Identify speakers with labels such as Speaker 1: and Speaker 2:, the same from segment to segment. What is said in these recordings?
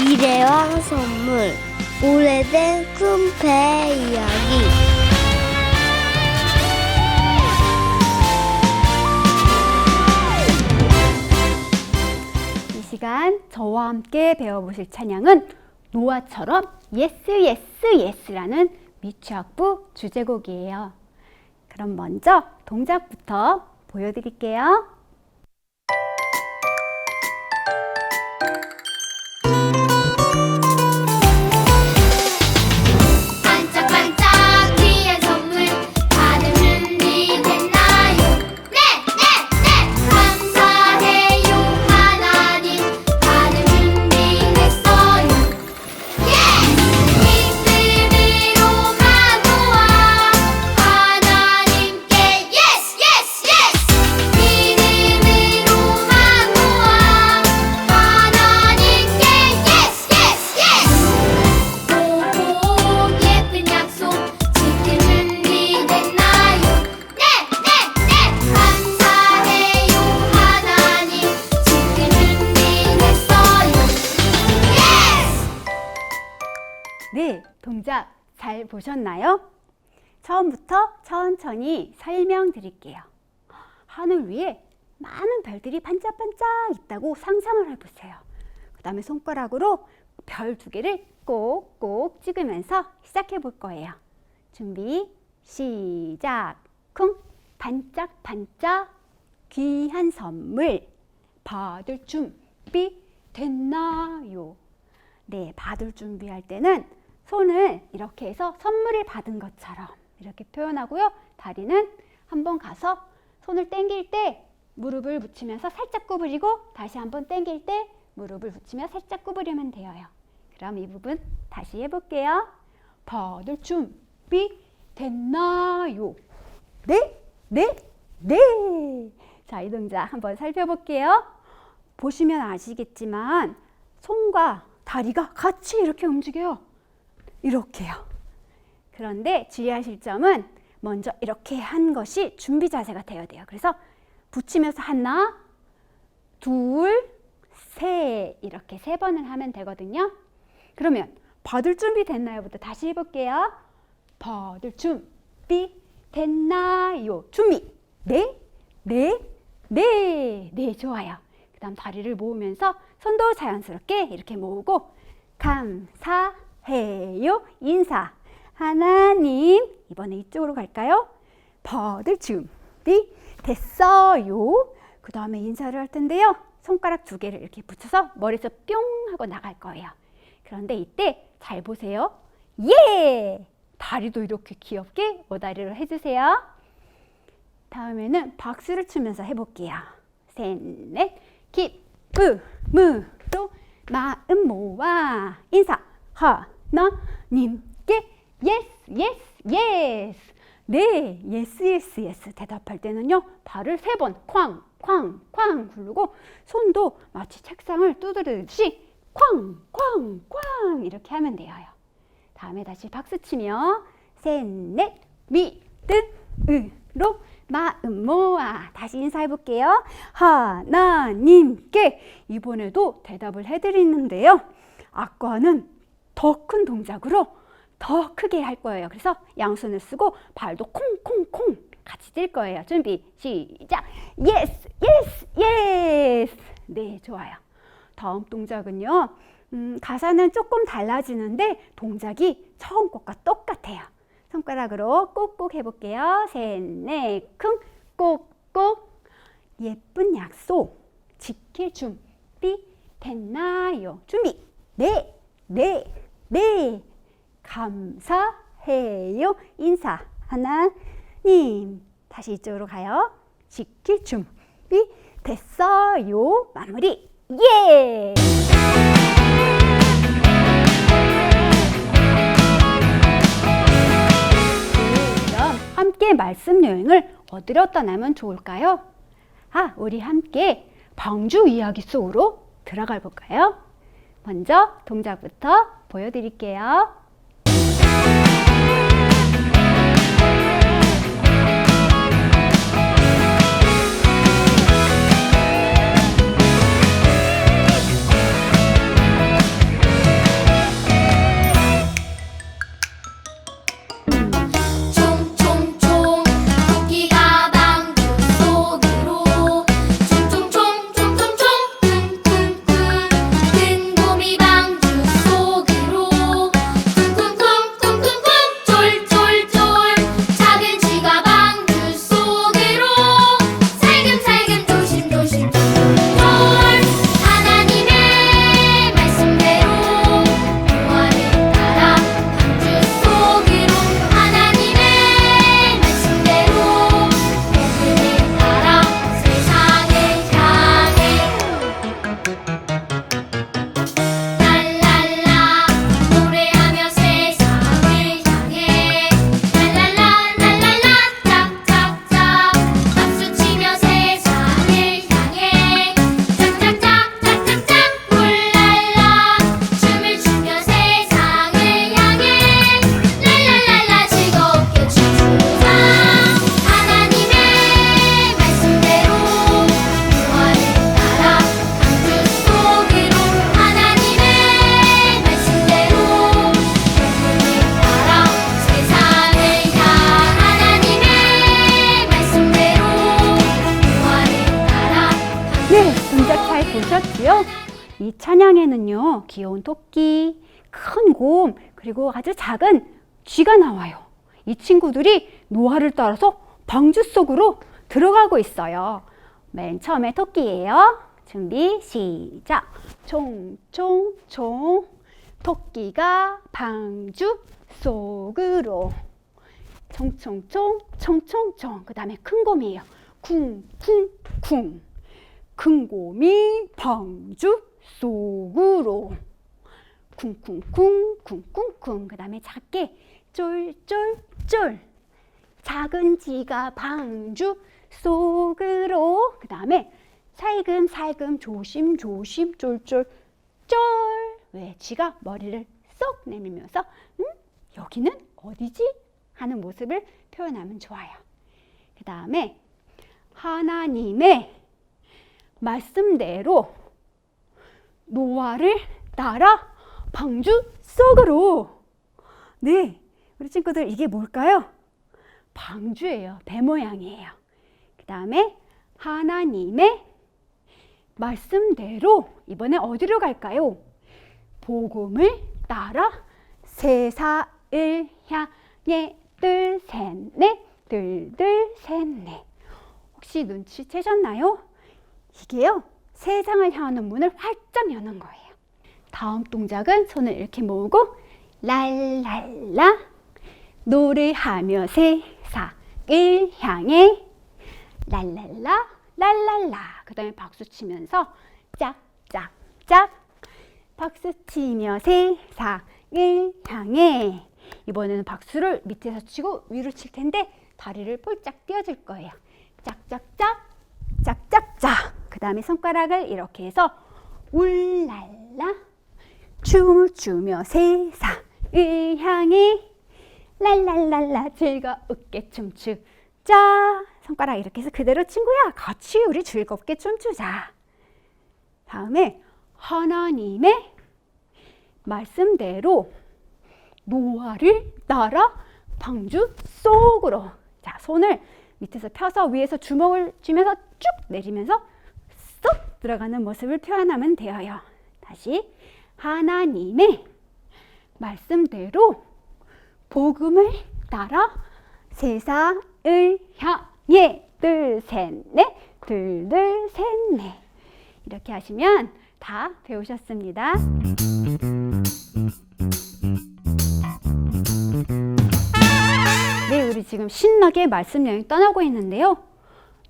Speaker 1: 일회왕 선물 오래된 큰 배 이야기
Speaker 2: 이 시간 저와 함께 배워보실 찬양은 노아처럼 예스 예스 예스라는 미취학부 주제곡이에요. 그럼 먼저 동작부터 보여드릴게요. 잘 보셨나요? 처음부터 천천히 설명드릴게요. 하늘 위에 많은 별들이 반짝반짝 있다고 상상을 해보세요. 그 다음에 손가락으로 별 두 개를 꼭꼭 찍으면서 시작해 볼 거예요. 준비, 시작, 쿵, 반짝반짝, 귀한 선물, 받을 준비 됐나요? 네, 받을 준비할 때는 손을 이렇게 해서 선물을 받은 것처럼 이렇게 표현하고요. 다리는 한번 가서 손을 당길 때 무릎을 붙이면서 살짝 구부리고 다시 한번 당길 때 무릎을 붙이며 살짝 구부리면 돼요. 그럼 이 부분 다시 해볼게요. 받을 준비 됐나요? 네, 네, 네. 자, 이 동작 한번 살펴볼게요. 보시면 아시겠지만 손과 다리가 같이 이렇게 움직여요. 이렇게요. 그런데 주의하실 점은 먼저 이렇게 한 것이 준비 자세가 되어야 돼요. 그래서 붙이면서 하나, 둘, 셋 이렇게 세 번을 하면 되거든요. 그러면 받을 준비 됐나요?부터 다시 해볼게요. 받을 준비 됐나요? 준비. 네, 네, 네, 네, 좋아요. 그 다음 다리를 모으면서 손도 자연스럽게 이렇게 모으고 감사 해요. 인사. 하나님. 이번에 이쪽으로 갈까요? 받을 준비 됐어요. 그 다음에 인사를 할 텐데요. 손가락 두 개를 이렇게 붙여서 머리에서 뿅 하고 나갈 거예요. 그런데 이때 잘 보세요. 예! 다리도 이렇게 귀엽게 오다리로 해주세요. 다음에는 박수를 치면서 해볼게요. 셋, 넷, 기쁨으로 마음 모아 인사 하 나님께 예스, 예스, 예스. 네, 예스, 예스, 예스 대답할 때는요. 발을 세 번 쾅, 쾅, 쾅 굴르고 손도 마치 책상을 두드리듯이 쾅, 쾅, 쾅 이렇게 하면 돼요. 다음에 다시 박수 치며 셋, 넷, 믿음으로 마음 모아 다시 인사해 볼게요. 하나님께 이번에도 대답을 해드리는데요. 아까는 더 큰 동작으로 더 크게 할 거예요. 그래서 양손을 쓰고 발도 콩콩콩 같이 뛸 거예요. 준비 시작. 예스 예스 예스. 네 좋아요. 다음 동작은요. 음, 가사는 조금 달라지는데 동작이 처음 것과 똑같아요. 손가락으로 꼭꼭 해볼게요. 셋, 넷, 쿵, 꼭꼭. 예쁜 약속 지킬 준비 됐나요? 준비. 네, 네, 네. 감사해요. 인사. 하나님. 다시 이쪽으로 가요. 지킬 준비 됐어요. 마무리. 예! 그럼 함께 말씀 여행을 어디로 떠나면 좋을까요? 아, 우리 함께 방주 이야기 속으로 들어가 볼까요? 먼저 동작부터 보여드릴게요. 귀여운 토끼, 큰 곰, 그리고 아주 작은 쥐가 나와요. 이 친구들이 노아를 따라서 방주 속으로 들어가고 있어요. 맨 처음에 토끼예요. 준비, 시작. 총총총. 토끼가 방주 속으로. 총총총, 총총총. 그 다음에 큰 곰이에요. 쿵쿵쿵. 큰 곰이 방주 속으로. 쿵쿵쿵 쿵쿵쿵. 그 다음에 작게. 쫄쫄쫄. 작은 쥐가 방주 속으로. 그 다음에 살금살금 조심조심 쫄쫄 쫄. 왜? 쥐가 머리를 쏙 내밀면서 음? 여기는 어디지? 하는 모습을 표현하면 좋아요. 그 다음에 하나님의 말씀대로 노아를 따라 방주 속으로. 네, 우리 친구들 이게 뭘까요? 방주예요. 배 모양이에요. 그 다음에 하나님의 말씀대로 이번에 어디로 갈까요? 복음을 따라 세상을 향해 둘셋넷 둘둘셋넷 혹시 눈치채셨나요? 이게요 세상을 향하는 문을 활짝 여는 거예요. 다음 동작은 손을 이렇게 모으고 랄랄라 노래하며 세상을 향해 랄랄라 랄랄라 그 다음에 박수 치면서 짝짝짝 박수 치며 세상을 향해 이번에는 박수를 밑에서 치고 위로 칠 텐데 다리를 폴짝 띄워줄 거예요. 짝짝짝 다음에 손가락을 이렇게 해서 울랄라 춤을 추며 세상을 향해 랄랄랄라 즐거웠게 춤추자 손가락 이렇게 해서 그대로 친구야. 같이 우리 즐겁게 춤추자. 다음에 하나님의 말씀대로 노아를 따라 방주 속으로. 자 손을 밑에서 펴서 위에서 주먹을 쥐면서 쭉 내리면서 쏙 들어가는 모습을 표현하면 되어요. 다시 하나님의 말씀대로 복음을 따라 세상을 향해 둘 셋 넷 둘 둘 셋 넷 이렇게 하시면 다 배우셨습니다. 네, 우리 지금 신나게 말씀 여행 떠나고 있는데요.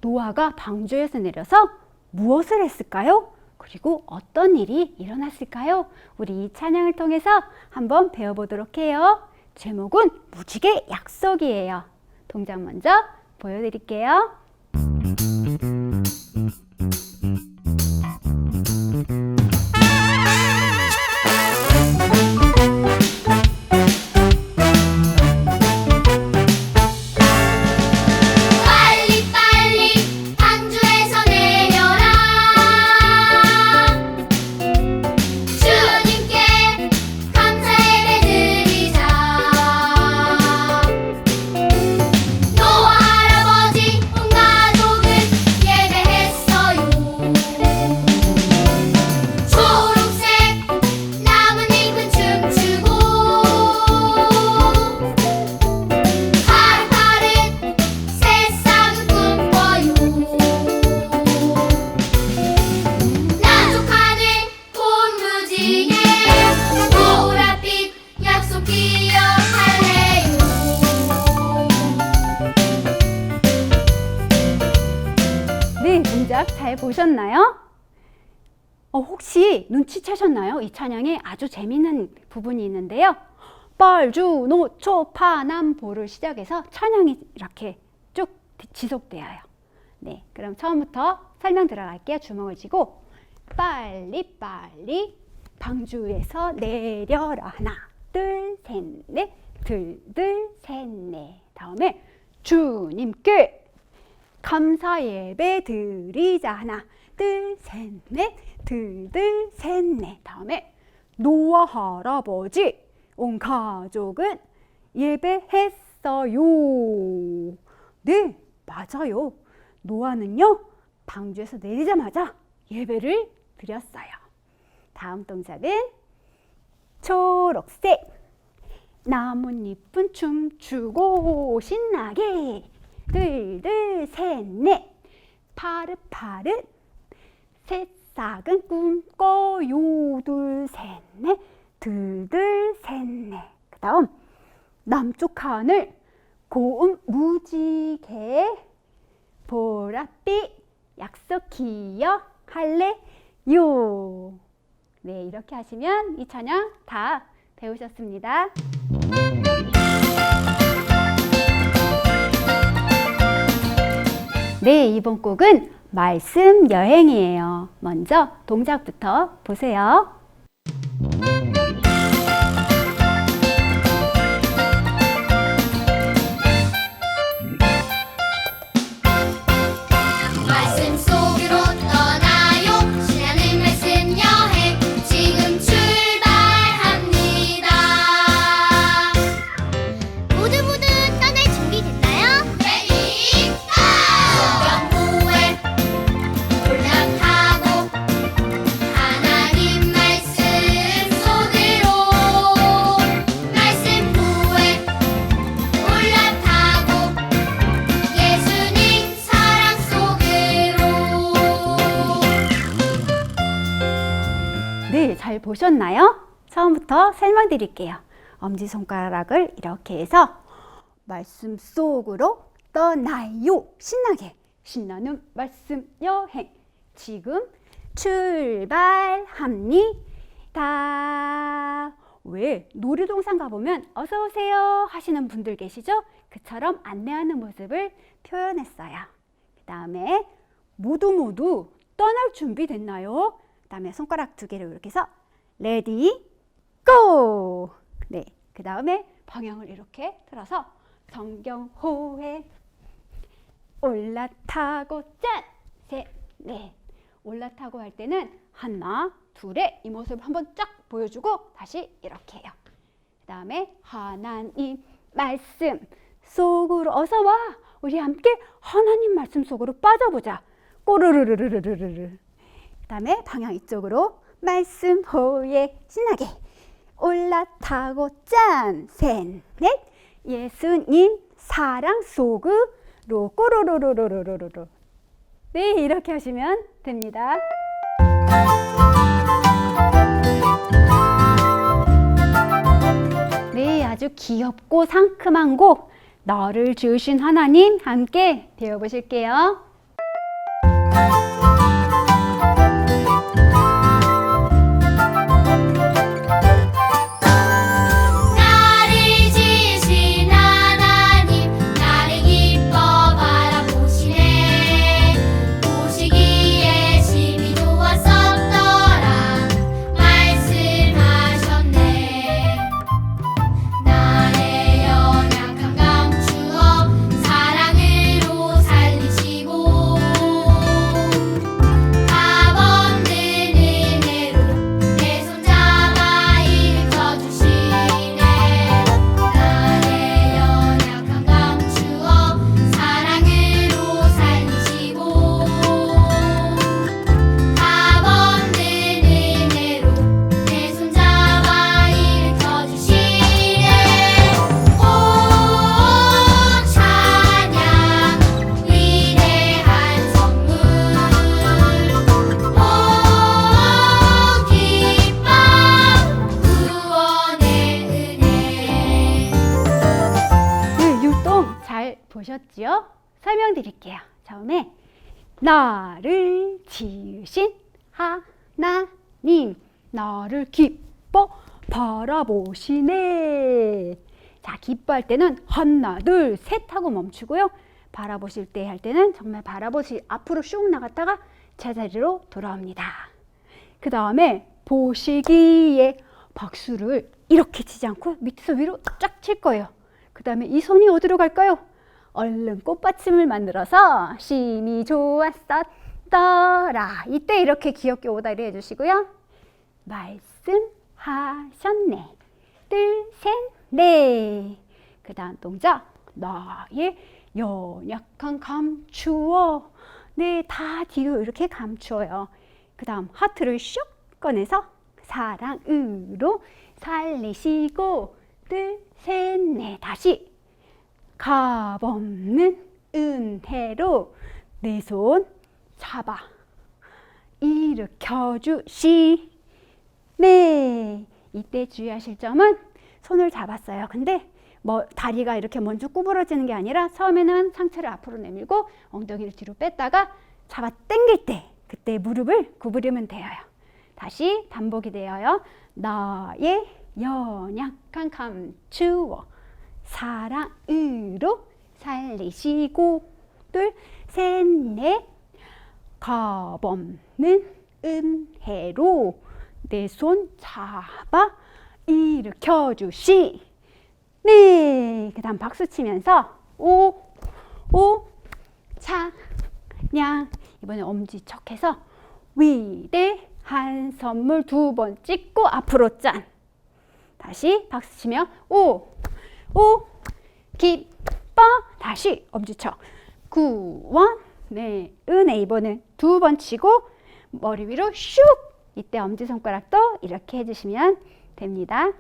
Speaker 2: 노아가 방주에서 내려서 무엇을 했을까요? 그리고 어떤 일이 일어났을까요? 우리 이 찬양을 통해서 한번 배워보도록 해요. 제목은 무지개 약속이에요. 동작 먼저 보여드릴게요. 잘 보셨나요? 어, 혹시 눈치채셨나요? 이 찬양에 아주 재미있는 부분이 있는데요. 뻘주, 노초, 파, 남, 보를 시작해서 찬양이 이렇게 쭉 지속되어요. 네, 그럼 처음부터 설명 들어갈게요. 주먹을 쥐고 빨리 빨리 방주에서 내려라 하나, 둘, 셋, 넷, 둘, 둘, 셋, 넷. 다음에 주님께 감사 예배 드리자 하나. 둘 셋 넷. 둘 둘 셋 넷. 다음에 노아 할아버지 온 가족은 예배했어요. 네 맞아요. 노아는요 방주에서 내리자마자 예배를 드렸어요. 다음 동작은 초록색. 나뭇잎은 춤추고 신나게 둘둘 셋넷. 파릇파릇. 새싹은 꿈꿔요. 둘셋넷. 둘둘 셋넷. 그 다음 남쪽 하늘 고운 무지개. 보랏빛. 약속 기억할래요. 네 이렇게 하시면 이 찬양 다 배우셨습니다. 네, 이번 곡은 말씀 여행이에요. 먼저 동작부터 보세요.
Speaker 3: 말씀 속
Speaker 2: 잘 보셨나요? 처음부터 설명드릴게요. 엄지손가락을 이렇게 해서 말씀 속으로 떠나요. 신나게. 신나는 말씀 여행. 지금 출발합니다. 왜 놀이동산 가보면 어서 오세요 하시는 분들 계시죠? 그처럼 안내하는 모습을 표현했어요. 그 다음에 모두 모두 떠날 준비 됐나요? 그 다음에 손가락 두 개를 이렇게 해서 레디 고! 네, 그 다음에 방향을 이렇게 틀어서 성경호에 올라타고 짠! 셋, 넷 올라타고 할 때는 하나, 둘에 이 모습 한번 쫙 보여주고 다시 이렇게 해요. 그 다음에 하나님 말씀 속으로 어서 와 우리 함께 하나님 말씀 속으로 빠져보자 꼬르르르르르르르 그 다음에 방향 이쪽으로 말씀 호에 신나게 올라타고 짠 셋 넷 예수님 사랑 속으로 꼬르르르르르르르 네 이렇게 하시면 됩니다. 네, 아주 귀엽고 상큼한 곡 너를 지으신 하나님 함께 배워보실게요. 나를 지으신 하나님 나를 기뻐 바라보시네. 자, 기뻐할 때는 하나, 둘, 셋 하고 멈추고요. 바라보실 때 할 때는 정말 바라보시 앞으로 슉 나갔다가 제자리로 돌아옵니다. 그 다음에 보시기에 박수를 이렇게 치지 않고 밑에서 위로 쫙 칠 거예요. 그 다음에 이 손이 어디로 갈까요? 얼른 꽃받침을 만들어서 심이 좋았었더라. 이때 이렇게 귀엽게 오다리 해주시고요. 말씀하셨네. 둘, 셋, 넷. 그 다음 동작. 나의 연약한 감추어. 네, 다 뒤로 이렇게 감추어요. 그 다음 하트를 슉 꺼내서 사랑으로 살리시고 둘 셋 넷 다시 값없는 은혜로 내 손 잡아 일으켜 주시 네. 이때 주의하실 점은 손을 잡았어요. 근데 뭐 다리가 이렇게 먼저 구부러지는 게 아니라 처음에는 상체를 앞으로 내밀고 엉덩이를 뒤로 뺐다가 잡아 당길 때 그때 무릎을 구부리면 돼요. 다시 반복이 되어요. 나의 연약한 감추어 사랑으로 살리시고. 둘셋넷. 값없는 은혜로 내 손 잡아 일으켜 주시. 네. 그다음 박수 치면서 오 오 찬양 이번에 엄지 척해서 위대한 선물 두 번 찍고 앞으로 짠. 다시 박수 치며 오, 오, 기뻐. 다시 엄지척. 구원, 네, 은혜 이번엔 두번 치고 머리 위로 슉. 이때 엄지손가락도 이렇게 해주시면 됩니다.